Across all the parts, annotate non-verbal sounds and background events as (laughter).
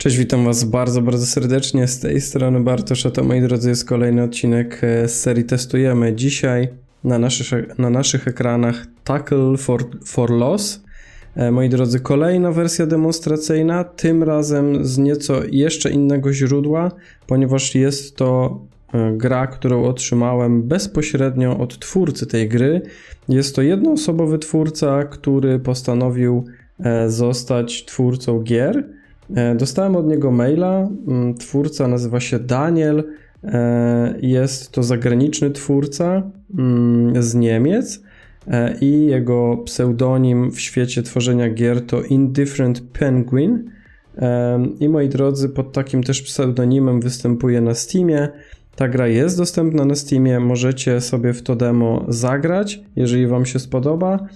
Cześć, witam Was bardzo, bardzo serdecznie. Z tej strony Bartosz, a to moi drodzy jest kolejny odcinek e, z serii Testujemy. Dzisiaj na naszych, na naszych ekranach Tackle for, for Loss. E, Moi drodzy, kolejna wersja demonstracyjna, tym razem z nieco jeszcze innego źródła, ponieważ jest to e, gra, którą otrzymałem bezpośrednio od twórcy tej gry. Jest to jednoosobowy twórca, który postanowił zostać twórcą gier. E, Dostałem od niego maila. mm, Twórca nazywa się Daniel. e, Jest to zagraniczny twórca mm, z Niemiec e, i jego pseudonim w świecie tworzenia gier to Indifferent Penguin. I moi drodzy, pod takim też pseudonimem występuje na Steamie. Ta gra jest dostępna na Steamie, możecie sobie w to demo zagrać, jeżeli Wam się spodoba.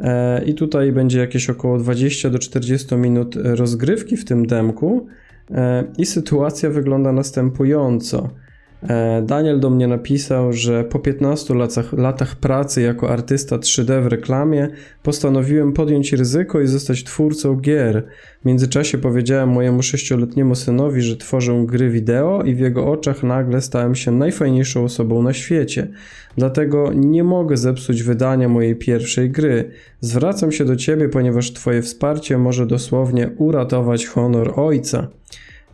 E, I tutaj będzie jakieś około 20 do 40 minut rozgrywki w tym demku. E, I sytuacja wygląda następująco. E, Daniel do mnie napisał, że po 15 latach, latach pracy jako artysta 3D w reklamie postanowiłem podjąć ryzyko i zostać twórcą gier. W międzyczasie powiedziałem mojemu sześcioletniemu synowi, że tworzę gry wideo i w jego oczach nagle stałem się najfajniejszą osobą na świecie. Dlatego nie mogę zepsuć wydania mojej pierwszej gry. Zwracam się do ciebie, ponieważ twoje wsparcie może dosłownie uratować honor ojca.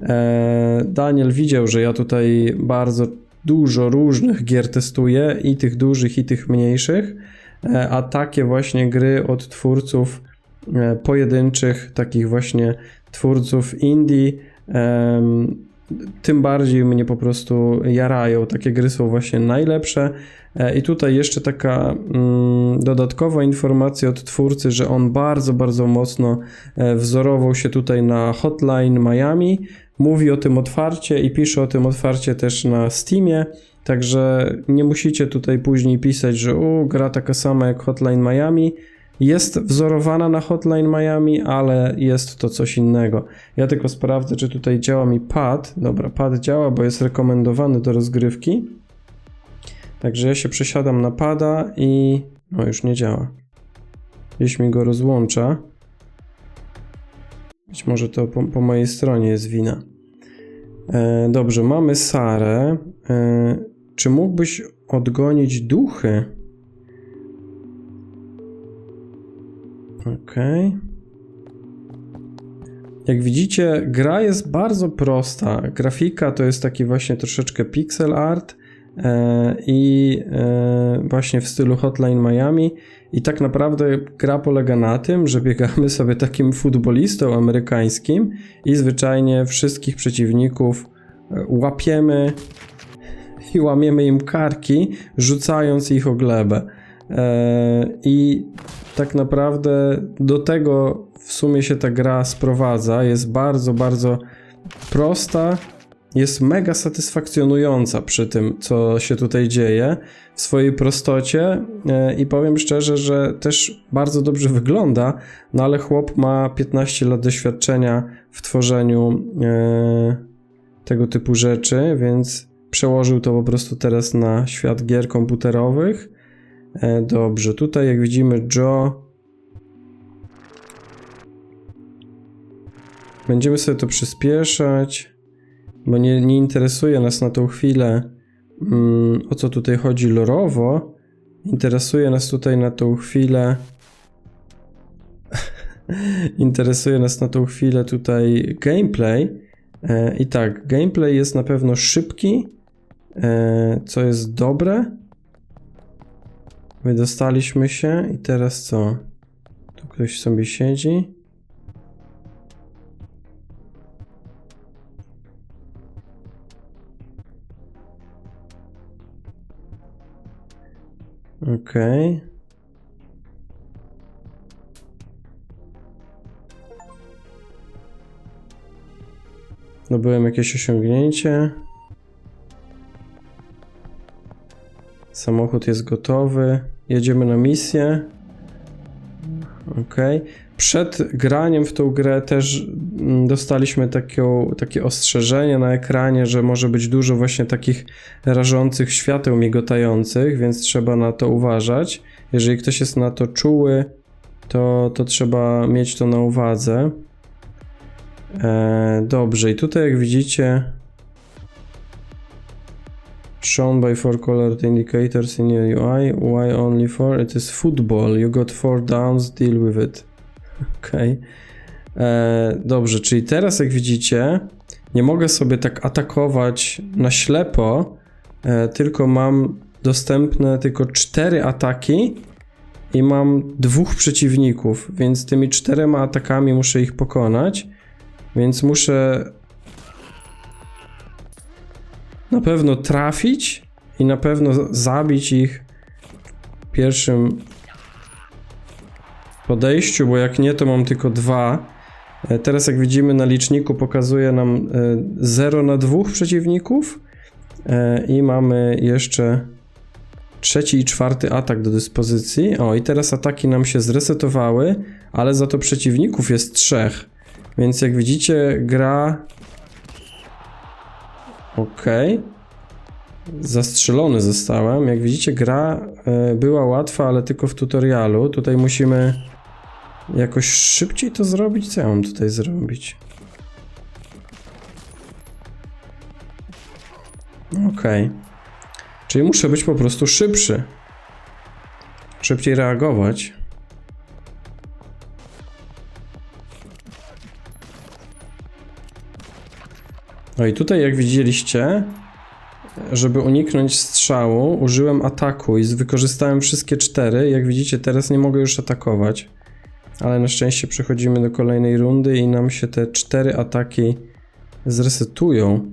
E, Daniel widział, że ja tutaj bardzo dużo różnych gier testuję, i tych dużych, i tych mniejszych, e, a takie właśnie gry od twórców e, pojedynczych, takich właśnie twórców indie, tym bardziej mnie po prostu jarają. Takie gry są właśnie najlepsze. I tutaj jeszcze taka mm, dodatkowa informacja od twórcy, że on bardzo, bardzo mocno wzorował się tutaj na Hotline Miami. Mówi o tym otwarcie i pisze o tym otwarcie też na Steamie. Także nie musicie tutaj później pisać, że u, gra taka sama jak Hotline Miami. Jest wzorowana na Hotline Miami, ale jest to coś innego. Ja tylko sprawdzę, czy tutaj działa mi pad. Dobra, pad działa, bo jest rekomendowany do rozgrywki. Także ja się przesiadam na pada i. No, już nie działa. Gdzieś mi go rozłącza. Być może to po, po mojej stronie jest wina. E, dobrze, mamy Sarę. E, czy mógłbyś odgonić duchy? Okej. Jak widzicie, gra jest bardzo prosta. Grafika to jest taki właśnie troszeczkę pixel art i e, właśnie w stylu Hotline Miami. I tak naprawdę gra polega na tym, że biegamy sobie takim futbolistą amerykańskim i zwyczajnie wszystkich przeciwników e, łapiemy i łamiemy im karki, rzucając ich o glebę. E, I tak naprawdę do tego w sumie się ta gra sprowadza. Jest bardzo, bardzo prosta. Jest mega satysfakcjonująca przy tym, co się tutaj dzieje w swojej prostocie. E, I powiem szczerze, że też bardzo dobrze wygląda, no ale chłop ma 15 lat doświadczenia w tworzeniu e, tego typu rzeczy, więc przełożył to po prostu teraz na świat gier komputerowych. E, Dobrze, tutaj jak widzimy Joe. Będziemy sobie to przyspieszać, bo nie, nie interesuje nas na tą chwilę mm, o co tutaj chodzi lorowo. Interesuje nas tutaj na tą chwilę. (laughs) interesuje nas na tą chwilę tutaj gameplay. E, I tak, gameplay jest na pewno szybki, e, co jest dobre. Wydostaliśmy się i teraz co? Tu ktoś sobie siedzi. Okej. Zdobyłem jakieś osiągnięcie. Samochód jest gotowy. Jedziemy na misję. Ok. Przed graniem w tą grę też dostaliśmy taką, takie ostrzeżenie na ekranie, że może być dużo właśnie takich rażących świateł migotających, więc trzeba na to uważać. Jeżeli ktoś jest na to czuły, to, to trzeba mieć to na uwadze. E, dobrze, i tutaj jak widzicie shown by four colored indicators in your UI, why only four? It is football, you got four downs, deal with it. (laughs) Okej. E, Dobrze, czyli teraz jak widzicie, nie mogę sobie tak atakować na ślepo, e, tylko mam dostępne tylko cztery ataki i mam dwóch przeciwników, więc tymi czterema atakami muszę ich pokonać, więc muszę na pewno trafić i na pewno zabić ich w pierwszym podejściu, bo jak nie, to mam tylko dwa. E, Teraz jak widzimy na liczniku pokazuje nam 0 na dwóch przeciwników e, i mamy jeszcze trzeci i czwarty atak do dyspozycji. O, i teraz ataki nam się zresetowały, ale za to przeciwników jest trzech. Więc jak widzicie, gra. Ok. Zastrzelony zostałem. Jak widzicie, gra e, była łatwa, ale tylko w tutorialu. Tutaj musimy jakoś szybciej to zrobić. Co ja mam tutaj zrobić? Okej. Czyli muszę być po prostu szybszy. Szybciej reagować. No i tutaj, jak widzieliście, żeby uniknąć strzału, użyłem ataku i wykorzystałem wszystkie cztery. Jak widzicie, teraz nie mogę już atakować. Ale na szczęście przechodzimy do kolejnej rundy i nam się te cztery ataki zresetują.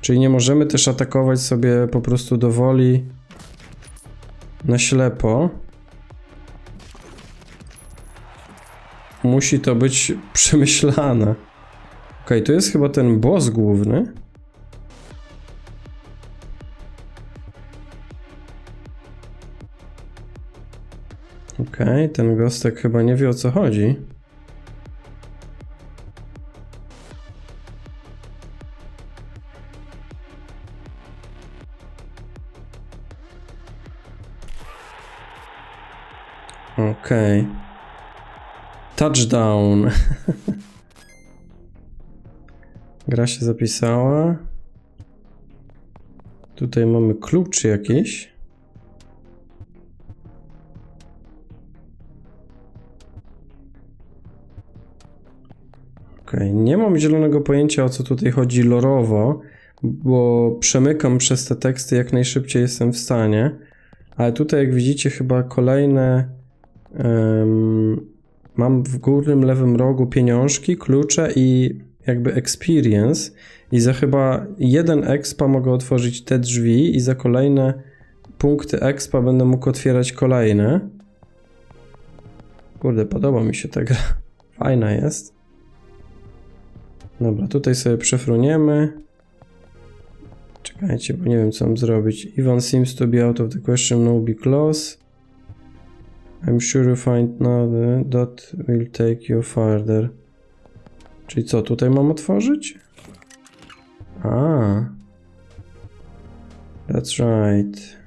Czyli nie możemy też atakować sobie po prostu do woli na ślepo. Musi to być (laughs) przemyślane. Ok, tu jest chyba ten boss główny. Ok, ten gostek chyba nie wie o co chodzi. Okej. Touchdown. (laughs) Gra się zapisała. Tutaj mamy klucz jakiś. Nie mam zielonego pojęcia o co tutaj chodzi lorowo, bo przemykam przez te teksty jak najszybciej jestem w stanie. Ale tutaj jak widzicie chyba kolejne em, mam w górnym lewym rogu pieniążki, klucze i jakby experience i za chyba jeden expa mogę otworzyć te drzwi i za kolejne punkty expa będę mógł otwierać kolejne. Kurde, podoba mi się ta gra. (laughs) Fajna jest. Dobra, tutaj sobie przefruniemy. Czekajcie, bo nie wiem co mam zrobić. Ivan seems to be out of the question, no be close. I'm sure you find another that will take you further. Czyli co, tutaj mam otworzyć? A. That's right.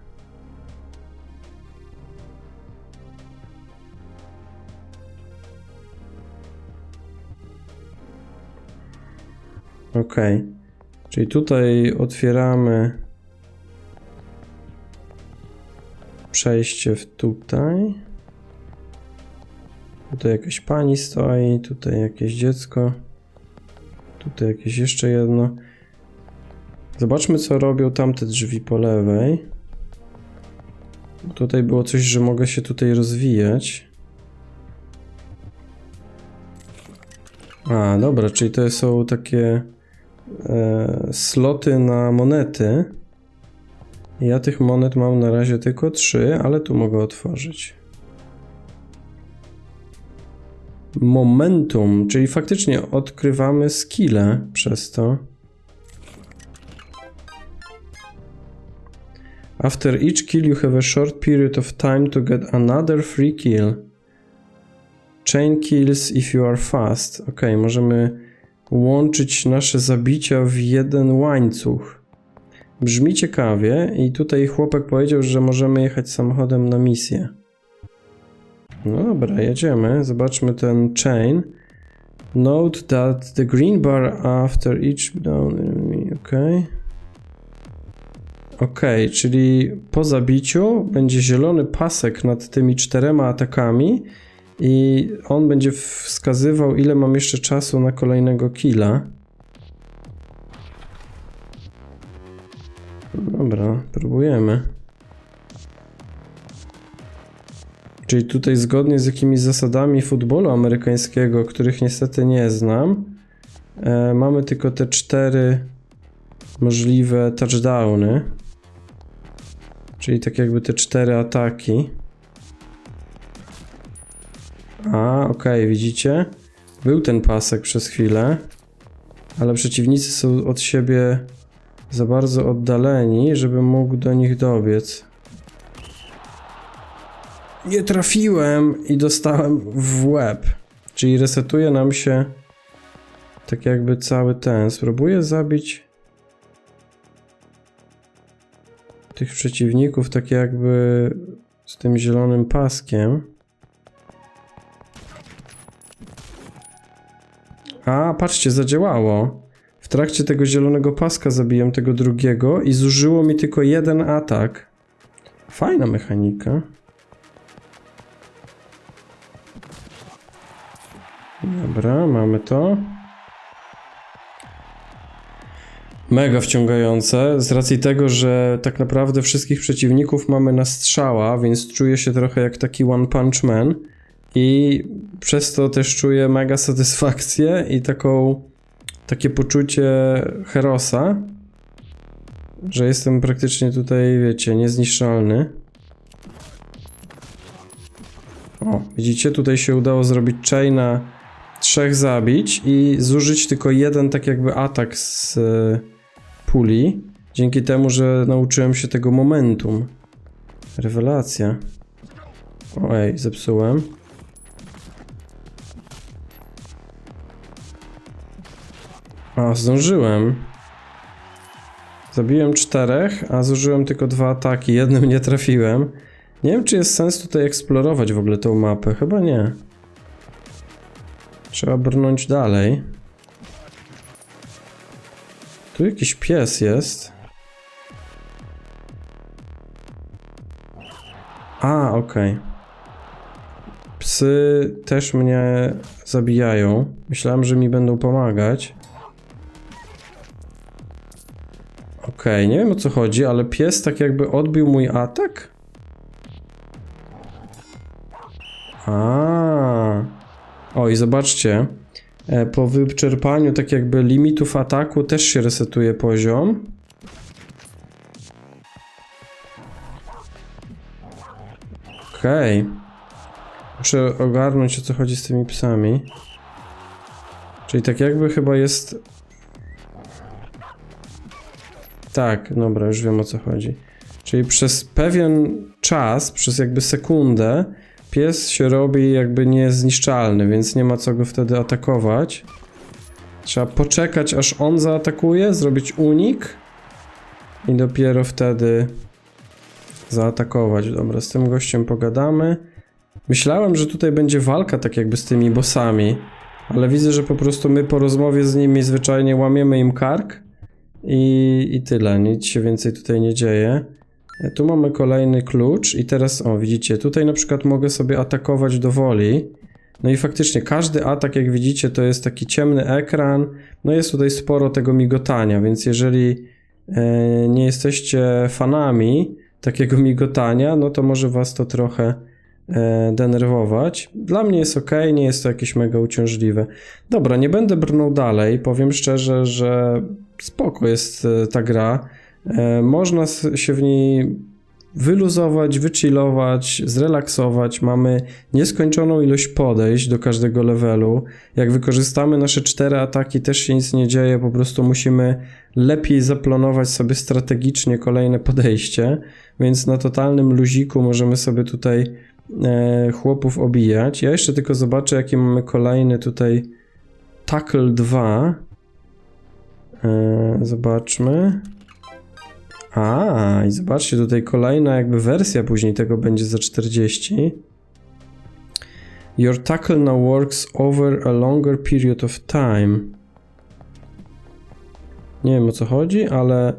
Ok. Czyli tutaj otwieramy przejście w tutaj. Tutaj jakaś pani stoi, tutaj jakieś dziecko. Tutaj jakieś jeszcze jedno. Zobaczmy, co robią tamte drzwi po lewej. Tutaj było coś, że mogę się tutaj rozwijać. A, dobra, czyli to są takie sloty na monety. Ja tych monet mam na razie tylko trzy, ale tu mogę otworzyć. Momentum, czyli faktycznie odkrywamy skille przez to. After each kill you have a short period of time to get another free kill. Chain kills if you are fast. Ok, możemy łączyć nasze zabicia w jeden łańcuch. Brzmi ciekawie i tutaj chłopak powiedział, że możemy jechać samochodem na misję. No dobra, jedziemy. Zobaczmy ten chain. Note that the green bar after each down ok. Ok, czyli po zabiciu będzie zielony pasek nad tymi czterema atakami i on będzie wskazywał ile mam jeszcze czasu na kolejnego killa. Dobra, próbujemy. Czyli tutaj zgodnie z jakimiś zasadami futbolu amerykańskiego, których niestety nie znam, e, mamy tylko te cztery możliwe touchdowny. Czyli tak jakby te cztery ataki. Okej, widzicie? Był ten pasek przez chwilę, ale przeciwnicy są od siebie za bardzo oddaleni, żebym mógł do nich dobiec. Nie trafiłem i dostałem w łeb. Czyli resetuje nam się tak jakby cały ten. Spróbuję zabić tych przeciwników tak jakby z tym zielonym paskiem. A, patrzcie, zadziałało. W trakcie tego zielonego paska zabiłem tego drugiego i zużyło mi tylko jeden atak. Fajna mechanika. Dobra, mamy to. Mega wciągające, z racji tego, że tak naprawdę wszystkich przeciwników mamy na strzała, więc czuję się trochę jak taki One Punch Man i przez to też czuję mega satysfakcję i taką, takie poczucie herosa, że jestem praktycznie tutaj, wiecie, niezniszczalny. O, widzicie, tutaj się udało zrobić chaina trzech zabić i zużyć tylko jeden tak jakby atak z e, puli, dzięki temu, że nauczyłem się tego momentum. Rewelacja. Oj, zepsułem. A, zdążyłem. Zabiłem czterech, a zużyłem tylko dwa ataki. Jednym nie trafiłem. Nie wiem, czy jest sens tutaj eksplorować w ogóle tą mapę. Chyba nie. Trzeba brnąć dalej. Tu jakiś pies jest. A, okej. Psy też mnie zabijają. Myślałem, że mi będą pomagać. Okej, nie wiem o co chodzi, ale pies tak jakby odbił mój atak? A. O i zobaczcie, e, po wyczerpaniu tak jakby limitów ataku też się resetuje poziom. Okej. Muszę ogarnąć o co chodzi z tymi psami. Czyli tak jakby chyba jest... Tak, dobra, już wiem o co chodzi. Czyli przez pewien czas, przez jakby sekundę, pies się robi jakby niezniszczalny, więc nie ma co go wtedy atakować. Trzeba poczekać aż on zaatakuje, zrobić unik i dopiero wtedy zaatakować. Dobra, z tym gościem pogadamy. Myślałem, że tutaj będzie walka tak jakby z tymi bossami, ale widzę, że po prostu my po rozmowie z nimi zwyczajnie łamiemy im kark i, i tyle, nic się więcej tutaj nie dzieje. E, Tu mamy kolejny klucz i teraz, o widzicie, tutaj na przykład mogę sobie atakować do woli. No i faktycznie każdy atak, jak widzicie, to jest taki ciemny ekran. No jest tutaj sporo tego migotania, więc jeżeli e, nie jesteście fanami takiego (laughs) migotania, no to może was to trochę denerwować. Dla mnie jest ok, nie jest to jakieś mega uciążliwe. Dobra, nie będę brnął dalej. Powiem szczerze, że spoko jest e, ta gra. E, Można się w niej wyluzować, wychillować, zrelaksować. Mamy nieskończoną ilość podejść do każdego levelu. Jak wykorzystamy nasze cztery ataki, też się nic nie dzieje, po prostu musimy lepiej zaplanować sobie strategicznie kolejne podejście, więc na totalnym luziku możemy sobie tutaj e, chłopów obijać. Ja jeszcze tylko zobaczę, jaki mamy kolejny tutaj Tackle 2. E, zobaczmy. A, i zobaczcie, tutaj kolejna jakby wersja później tego będzie za 40. Your tackle now works over a longer period of time. Nie wiem o co chodzi, ale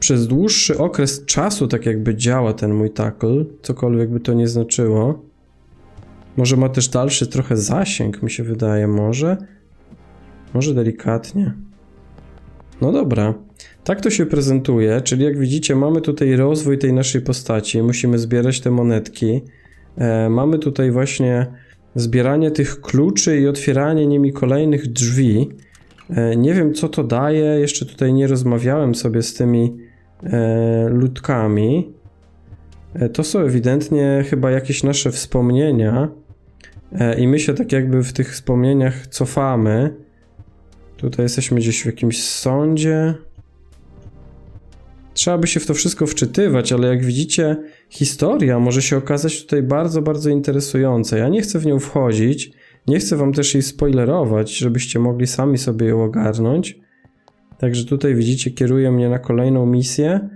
przez dłuższy okres czasu tak jakby działa ten mój tackle, cokolwiek by to nie znaczyło. Może ma też dalszy trochę zasięg, mi się wydaje, może. Może delikatnie. No dobra. Tak to się prezentuje, czyli jak widzicie, mamy tutaj rozwój tej naszej postaci. Musimy zbierać te monetki. E, mamy tutaj właśnie zbieranie tych kluczy i otwieranie nimi kolejnych drzwi. E, nie wiem, co to daje. Jeszcze tutaj nie rozmawiałem sobie z tymi ludkami. E, to są ewidentnie chyba jakieś nasze wspomnienia. E, I my się tak jakby w tych wspomnieniach cofamy. Tutaj jesteśmy gdzieś w jakimś sądzie. Trzeba by się w to wszystko wczytywać, ale jak widzicie, historia może się okazać tutaj bardzo, bardzo interesująca. Ja nie chcę w nią wchodzić, nie chcę wam też jej spoilerować, żebyście mogli sami sobie ją ogarnąć. Także tutaj widzicie, kieruje mnie na kolejną misję.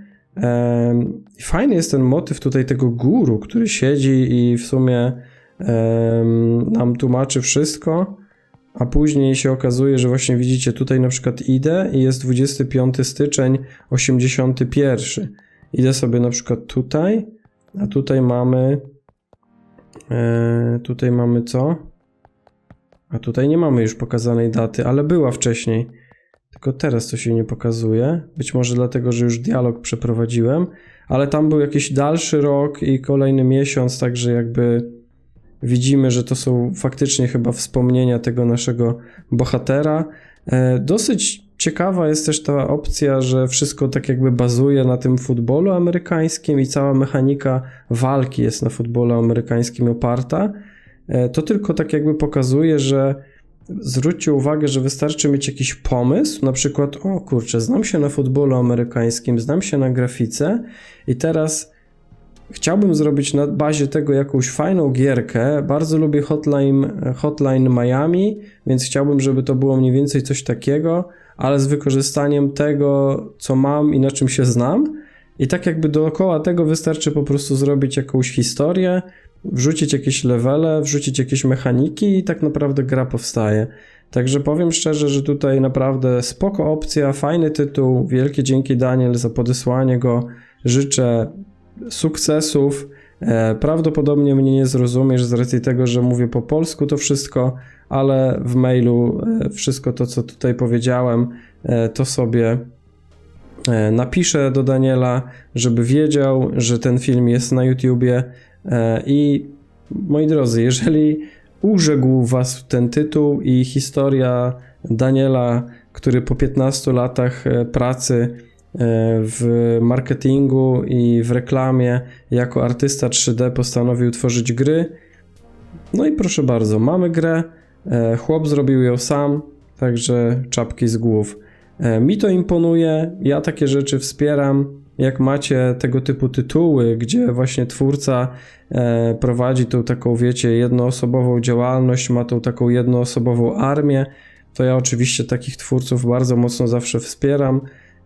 Fajny jest ten motyw tutaj tego guru, który siedzi i w sumie nam tłumaczy wszystko, a później się okazuje, że właśnie widzicie, tutaj na przykład idę i jest 25 styczeń 81. Idę sobie na przykład tutaj, a tutaj mamy e, tutaj mamy co? A tutaj nie mamy już pokazanej daty, ale była wcześniej. Tylko teraz to się nie pokazuje. Być może dlatego, że już dialog przeprowadziłem, ale tam był jakiś dalszy rok i kolejny miesiąc, także jakby widzimy, że to są faktycznie chyba wspomnienia tego naszego bohatera. E, Dosyć ciekawa jest też ta opcja, że wszystko tak jakby bazuje na tym futbolu amerykańskim i cała mechanika walki jest na futbolu amerykańskim oparta. E, To tylko tak jakby pokazuje, że zwróćcie uwagę, że wystarczy mieć jakiś pomysł, na przykład, o kurczę, znam się na futbolu amerykańskim, znam się na grafice i teraz chciałbym zrobić na bazie tego jakąś fajną gierkę. Bardzo lubię Hotline, Hotline Miami, więc chciałbym, żeby to było mniej więcej coś takiego, ale z wykorzystaniem tego, co mam i na czym się znam. I tak jakby dookoła tego wystarczy po prostu zrobić jakąś historię, wrzucić jakieś levele, wrzucić jakieś mechaniki i tak naprawdę gra powstaje. Także powiem szczerze, że tutaj naprawdę spoko opcja, fajny tytuł. Wielkie dzięki Daniel za podesłanie go. Życzę sukcesów. E, Prawdopodobnie mnie nie zrozumiesz z racji tego, że mówię po polsku to wszystko, ale w mailu e, wszystko to, co tutaj powiedziałem, e, to sobie napiszę do Daniela, żeby wiedział, że ten film jest na YouTubie. E, I moi drodzy, jeżeli urzekł Was ten tytuł i historia Daniela, który po 15 latach e, pracy e, w marketingu i w reklamie jako artysta 3D postanowił tworzyć gry. No i proszę bardzo, mamy grę. Chłop zrobił ją sam, także czapki z głów. Mi to imponuje, ja takie rzeczy wspieram. Jak macie tego typu tytuły, gdzie właśnie twórca e, prowadzi tą taką, wiecie, jednoosobową działalność, ma tą taką jednoosobową armię, to ja oczywiście takich twórców bardzo mocno zawsze wspieram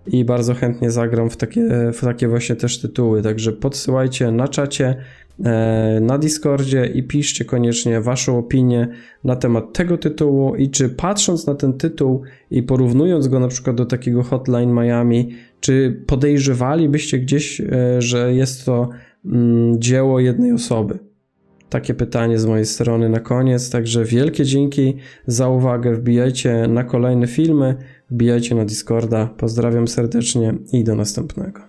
i bardzo chętnie zagram w takie, w takie właśnie też tytuły. Także podsyłajcie na czacie, na Discordzie i piszcie koniecznie Waszą opinię na temat tego tytułu i czy patrząc na ten tytuł i porównując go na przykład do takiego Hotline Miami, czy podejrzewalibyście gdzieś, e, że jest to mm, dzieło jednej osoby? Takie pytanie z mojej strony na koniec. Także wielkie dzięki za uwagę. Wbijajcie na kolejne filmy, wbijajcie na Discorda. Pozdrawiam serdecznie i do następnego.